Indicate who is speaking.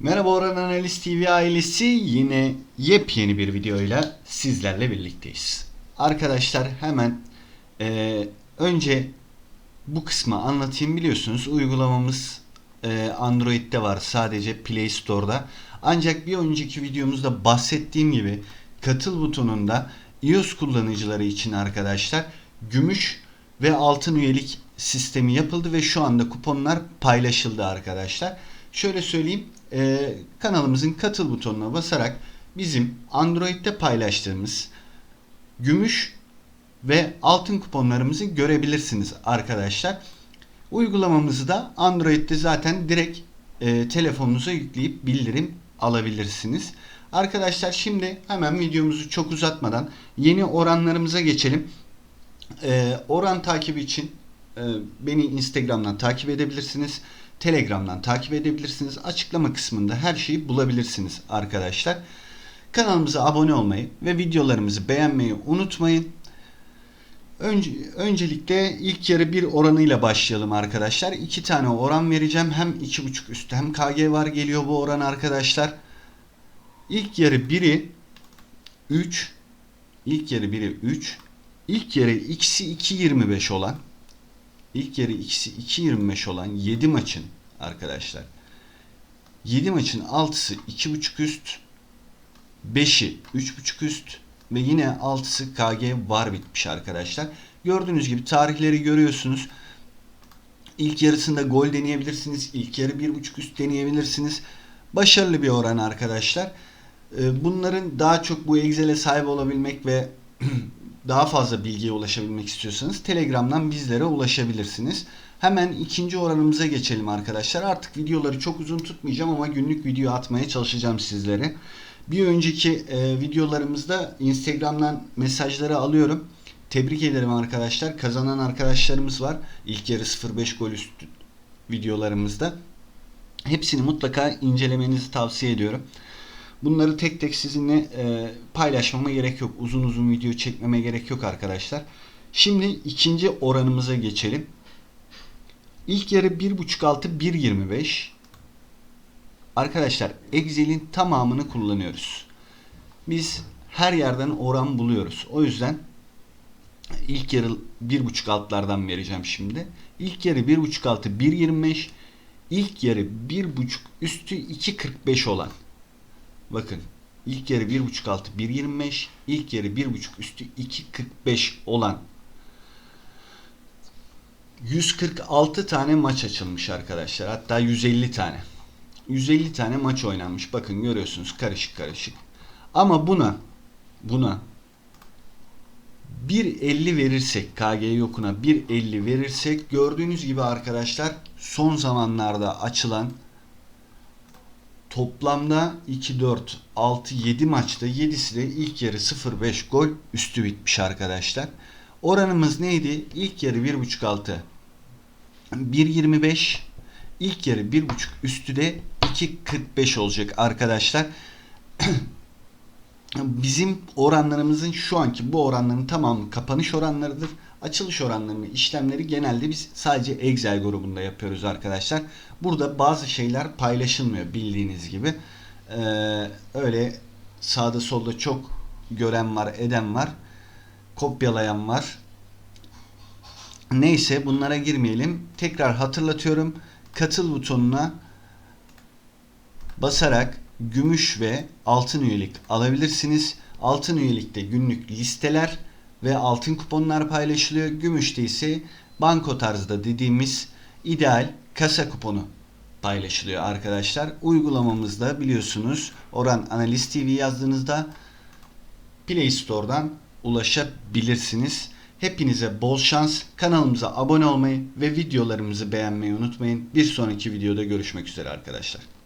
Speaker 1: Merhaba Orhan Analiz TV ailesi yine yepyeni bir videoyla sizlerle birlikteyiz. Arkadaşlar hemen eee, önce bu kısmı anlatayım biliyorsunuz uygulamamız eee, Android'de var sadece Play Store'da. Ancak bir önceki videomuzda bahsettiğim gibi katıl butonunda iOS kullanıcıları için arkadaşlar gümüş ve altın üyelik sistemi yapıldı ve şu anda kuponlar paylaşıldı arkadaşlar. Şöyle söyleyeyim e, kanalımızın katıl butonuna basarak bizim Android'de paylaştığımız gümüş ve altın kuponlarımızı görebilirsiniz arkadaşlar. Uygulamamızı da Android'de zaten direkt e, telefonunuza yükleyip bildirim alabilirsiniz. Arkadaşlar şimdi hemen videomuzu çok uzatmadan yeni oranlarımıza geçelim. E, oran takibi için e, beni Instagram'dan takip edebilirsiniz. Telegram'dan takip edebilirsiniz. Açıklama kısmında her şeyi bulabilirsiniz arkadaşlar. Kanalımıza abone olmayı ve videolarımızı beğenmeyi unutmayın. Önce, öncelikle ilk yarı bir oranıyla başlayalım arkadaşlar. İki tane oran vereceğim. Hem 2.5 üstü hem KG var geliyor bu oran arkadaşlar. İlk yarı biri 3. İlk yarı biri 3. İlk yarı ikisi 2.25 olan İlk yarı ikisi 2.25 olan 7 maçın arkadaşlar 7 maçın 6'sı 2.5 üst 5'i 3.5 üst ve yine 6'sı KG var bitmiş arkadaşlar. Gördüğünüz gibi tarihleri görüyorsunuz. İlk yarısında gol deneyebilirsiniz. İlk yarı 1.5 üst deneyebilirsiniz. Başarılı bir oran arkadaşlar. Ee, Bunların daha çok bu Excel'e sahip olabilmek ve daha fazla bilgiye ulaşabilmek istiyorsanız Telegram'dan bizlere ulaşabilirsiniz. Hemen ikinci oranımıza geçelim arkadaşlar. Artık videoları çok uzun tutmayacağım ama günlük video atmaya çalışacağım sizlere. Bir önceki e, videolarımızda Instagram'dan mesajları alıyorum. Tebrik ederim arkadaşlar. Kazanan arkadaşlarımız var. İlk yarı 0-5 gol üstü videolarımızda. Hepsini mutlaka incelemenizi tavsiye ediyorum. Bunları tek tek sizinle e, paylaşmama gerek yok. Uzun uzun video çekmeme gerek yok arkadaşlar. Şimdi ikinci oranımıza geçelim. İlk yarı 1.5 altı 1.25. Arkadaşlar Excel'in tamamını kullanıyoruz. Biz her yerden oran buluyoruz. O yüzden ilk yarı 1.5 altlardan vereceğim şimdi. İlk yarı 1.5 altı 1.25. İlk yarı 1.5 üstü 2.45 olan Bakın ilk yarı 1.5 altı 1.25 ilk yarı 1.5 üstü 2.45 olan 146 tane maç açılmış arkadaşlar. Hatta 150 tane. 150 tane maç oynanmış. Bakın görüyorsunuz karışık karışık. Ama buna buna 1.50 verirsek KG yokuna 1.50 verirsek gördüğünüz gibi arkadaşlar son zamanlarda açılan Toplamda 2, 4, 6, 7 maçta 7'si de ilk yarı 0-5 gol üstü bitmiş arkadaşlar. Oranımız neydi? İlk yarı 1.5 altı 1.25 İlk yarı 1.5 üstü de 2.45 olacak arkadaşlar. Bizim oranlarımızın şu anki bu oranların tamamı kapanış oranlarıdır. Açılış oranlarını işlemleri genelde biz sadece Excel grubunda yapıyoruz arkadaşlar. Burada bazı şeyler paylaşılmıyor bildiğiniz gibi. Ee, öyle sağda solda çok gören var, eden var. Kopyalayan var. Neyse bunlara girmeyelim. Tekrar hatırlatıyorum. Katıl butonuna basarak gümüş ve altın üyelik alabilirsiniz. Altın üyelikte günlük listeler ve altın kuponlar paylaşılıyor. Gümüşte ise banko tarzda dediğimiz ideal kasa kuponu paylaşılıyor arkadaşlar. Uygulamamızda biliyorsunuz Oran Analiz TV yazdığınızda Play Store'dan ulaşabilirsiniz. Hepinize bol şans. Kanalımıza abone olmayı ve videolarımızı beğenmeyi unutmayın. Bir sonraki videoda görüşmek üzere arkadaşlar.